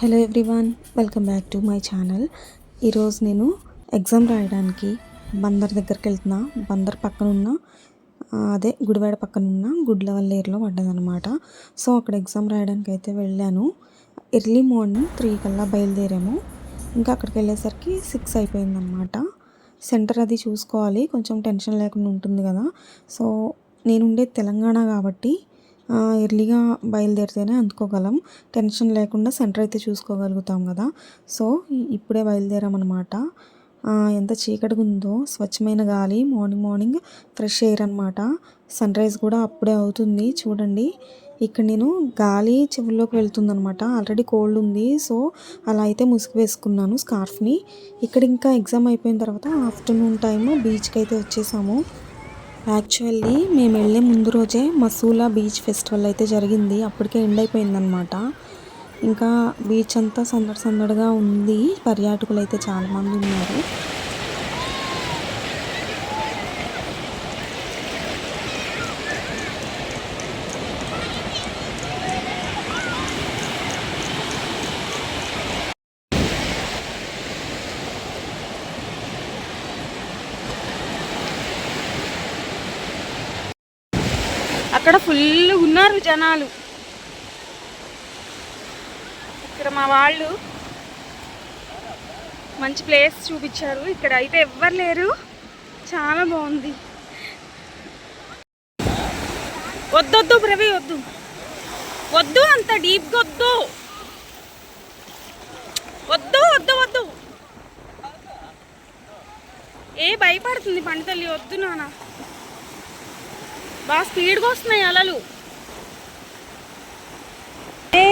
Hello everyone welcome back to my channel. ఈరోజు నేను exam రాయడానికి బందర్ దగ్గరికి వెళ్తున్నా. బందర్ పక్కన ఉన్న అదే గుడివాడ పక్కన ఉన్న గుడ్లవల్లేరులో పడ్డదనమాట సో అక్కడ ఎగ్జామ్ రాయడానికి అయితే వెళ్ళాను. ఎర్లీ మార్నింగ్ త్రీ కల్లా బయలుదేరాము. ఇంకా అక్కడికి వెళ్ళేసరికి సిక్స్ అయిపోయిందనమాట సెంటర్ అది చూసుకోవాలి కొంచెం టెన్షన్ లేకుండా ఉంటుంది కదా. సో నేను తెలంగాణ కాబట్టి ఎర్లీగా బయలుదేరితేనే అందుకోగలం. టెన్షన్ లేకుండా సెంటర్ అయితే చూసుకోగలుగుతాం కదా. సో ఇప్పుడే బయలుదేరామన్నమాట. ఎంత చీకటిగా ఉందో స్వచ్ఛమైన గాలి మార్నింగ్ మార్నింగ్ ఫ్రెష్ ఎయిర్ అనమాట సన్ రైజ్ కూడా అప్పుడే అవుతుంది. చూడండి. ఇక్కడ నేను గాలి చెవుల్లోకి వెళ్తుందనమాట ఆల్రెడీ కోల్డ్ ఉంది. సో అలా అయితే ముసుగు వేసుకున్నాను స్కార్ఫ్ని ఇక్కడ ఇంకా ఎగ్జామ్ అయిపోయిన తర్వాత ఆఫ్టర్నూన్ టైము బీచ్కి అయితే వచ్చేసాము. యాక్చువల్లీ మేము వెళ్ళే ముందు రోజే మసూలా బీచ్ ఫెస్టివల్ అయితే జరిగింది. అప్పటికే ఎండ్ అయిపోయిందనమాట ఇంకా బీచ్ అంతా సందడి సందడిగా ఉంది. పర్యాటకులు అయితే చాలామంది ఉన్నారు. అక్కడ ఫుల్ ఉన్నారు జనాలు. ఇక్కడ మా వాళ్ళు మంచి ప్లేస్ చూపించారు. ఇక్కడ అయితే ఎవ్వరు లేరు. చాలా బాగుంది. వద్దొద్దు ప్రవి వద్దు. వద్దు అంత డీప్గా వద్దు. వద్దు వద్దు వద్దు. ఏ భయపడుతుంది పండితల్లి వద్దు నానా. బాగా స్పీడ్గా వస్తున్నాయి అలలు ఏ.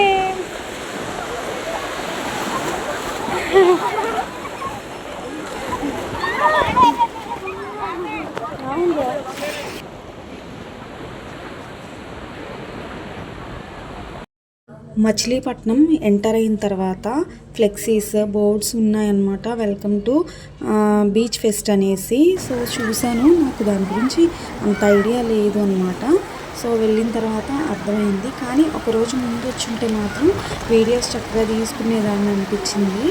మచిలీపట్నం ఎంటర్ అయిన తర్వాత ఫ్లెక్సీస్ బోర్డ్స్ ఉన్నాయన్నమాట. వెల్కమ్ టు బీచ్ ఫెస్ట్ అనేసి. సో చూశాను. నాకు దాని గురించి అంత ఐడియా లేదు అనమాట సో వెళ్ళిన తర్వాత అర్థమైంది. కానీ ఒకరోజు ముందు వచ్చుంటే మాత్రం వీడియోస్ చక్కగా తీసుకునేదాన్ని అనిపించింది.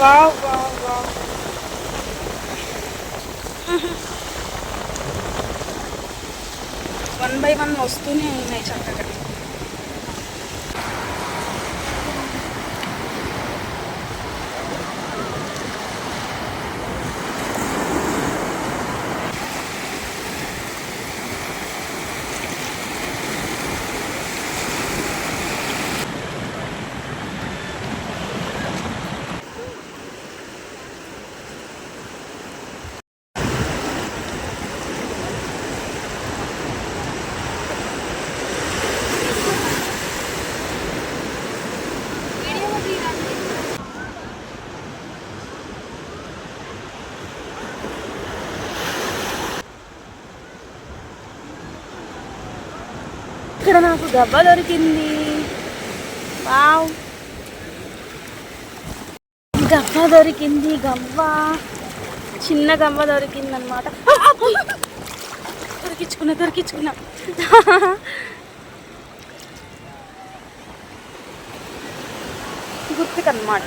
Wow wow wow one by one వస్తూనే ఉన్నాయి చక్కగా. ఇక్కడ నాకు గవ్వ దొరికింది. వావ్. గవ్వ దొరికింది గవ్వ. చిన్న గవ్వ దొరికింది అనమాట దొరికించుకున్నా దొరికించుకున్నా. గుర్తుకన్నమాట.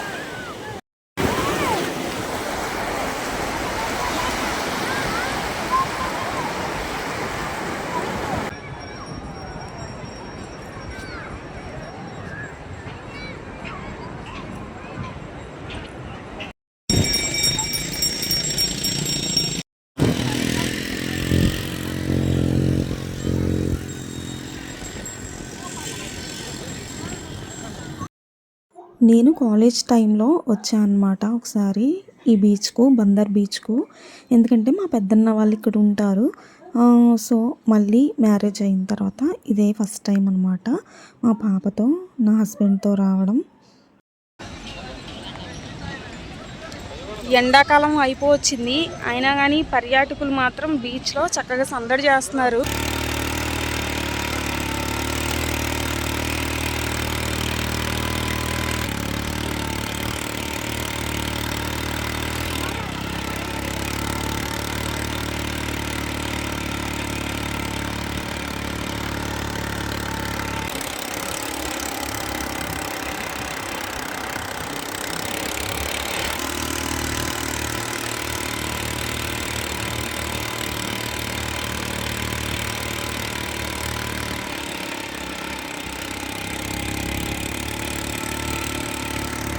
నేను కాలేజ్ టైంలో వచ్చాను అనమాట ఒకసారి ఈ బీచ్కు బందర్ బీచ్కు. ఎందుకంటే మా పెద్దన్న వాళ్ళు ఇక్కడ ఉంటారు. సో మళ్ళీ మ్యారేజ్ అయిన తర్వాత ఇదే ఫస్ట్ టైం అనమాట మా పాపతో నా హస్బెండ్తో రావడం. ఎండాకాలం అయిపోవచ్చింది. అయినా కానీ పర్యాటకులు మాత్రం బీచ్లో చక్కగా సందడి చేస్తున్నారు.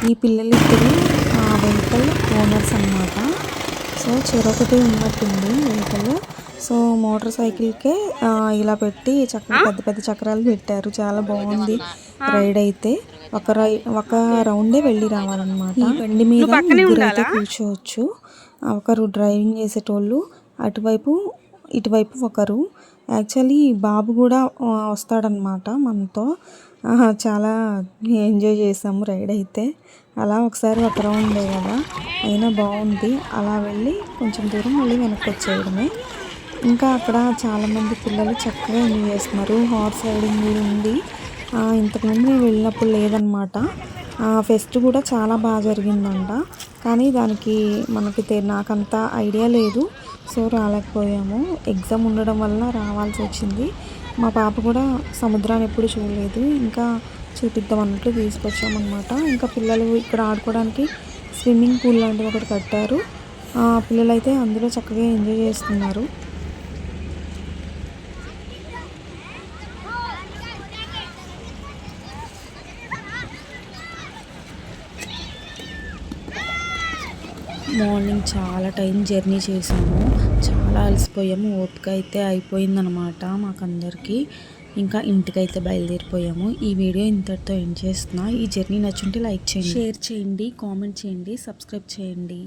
ఈ పిల్లలిద్దరు ఆ వెహికల్ ఓనర్స్ అన్నమాట. సో చెరొకటి ఉన్నట్టుంది వెహికల్. సో మోటార్ సైకిల్కే ఇలా పెట్టి చక్కగా పెద్ద పెద్ద చక్రాలు పెట్టారు. చాలా బాగుంది రైడ్ అయితే. ఒక రై ఒక రౌండే వెళ్ళి రావాలన్నమాట. బండి మీద ముగ్గురు అయితే కూర్చోవచ్చు. ఒకరు డ్రైవింగ్ చేసేటోళ్ళు అటువైపు ఇటువైపు ఒకరు. యాక్చువల్లీ బాబు కూడా వస్తాడనమాట మనతో. చాలా ఎంజాయ్ చేసాము రైడ్ అయితే. అలా ఒకసారి ఒక రౌండ్ కదా. అయినా బాగుంది. అలా వెళ్ళి కొంచెం దూరం మళ్ళీ వెనక్కి వచ్చేయడమే ఇంకా అక్కడ చాలామంది పిల్లలు చక్కగా ఎంజాయ్ చేస్తున్నారు. హార్స్ రైడింగ్ ఉంది. ఇంతకుముందు వెళ్ళినప్పుడు లేదనమాట ఫెస్ట్ కూడా చాలా బాగా జరిగిందంట. కానీ దానికి మనకి నాకంత ఐడియా లేదు. సో రాలేకపోయాము. ఎగ్జామ్ ఉండడం వల్ల రావాల్సి వచ్చింది. మా పాప కూడా సముద్రాన్ని ఎప్పుడు చూడలేదు. ఇంకా చూపిద్దాం అన్నట్లు తీసుకొచ్చామన్నమాట. ఇంకా పిల్లలు ఇక్కడ ఆడుకోవడానికి స్విమ్మింగ్ పూల్ లాంటిది ఒకటి కట్టారు. పిల్లలైతే అందులో చక్కగా ఎంజాయ్ చేస్తున్నారు. మార్నింగ్ చాలా టైం జర్నీ చేసాము చాలా అలసిపోయాము. ఓపిక అయితే అయిపోయిందనమాట మాకందరికీ. ఇంకా ఇంటికైతే బయలుదేరిపోయాము. ఈ వీడియో ఇంతటితో ఎండ్ చేస్తున్నా. ఈ జర్నీ నచ్చుంటే లైక్ చేయండి. షేర్ చేయండి కామెంట్ చేయండి సబ్స్క్రైబ్ చేయండి.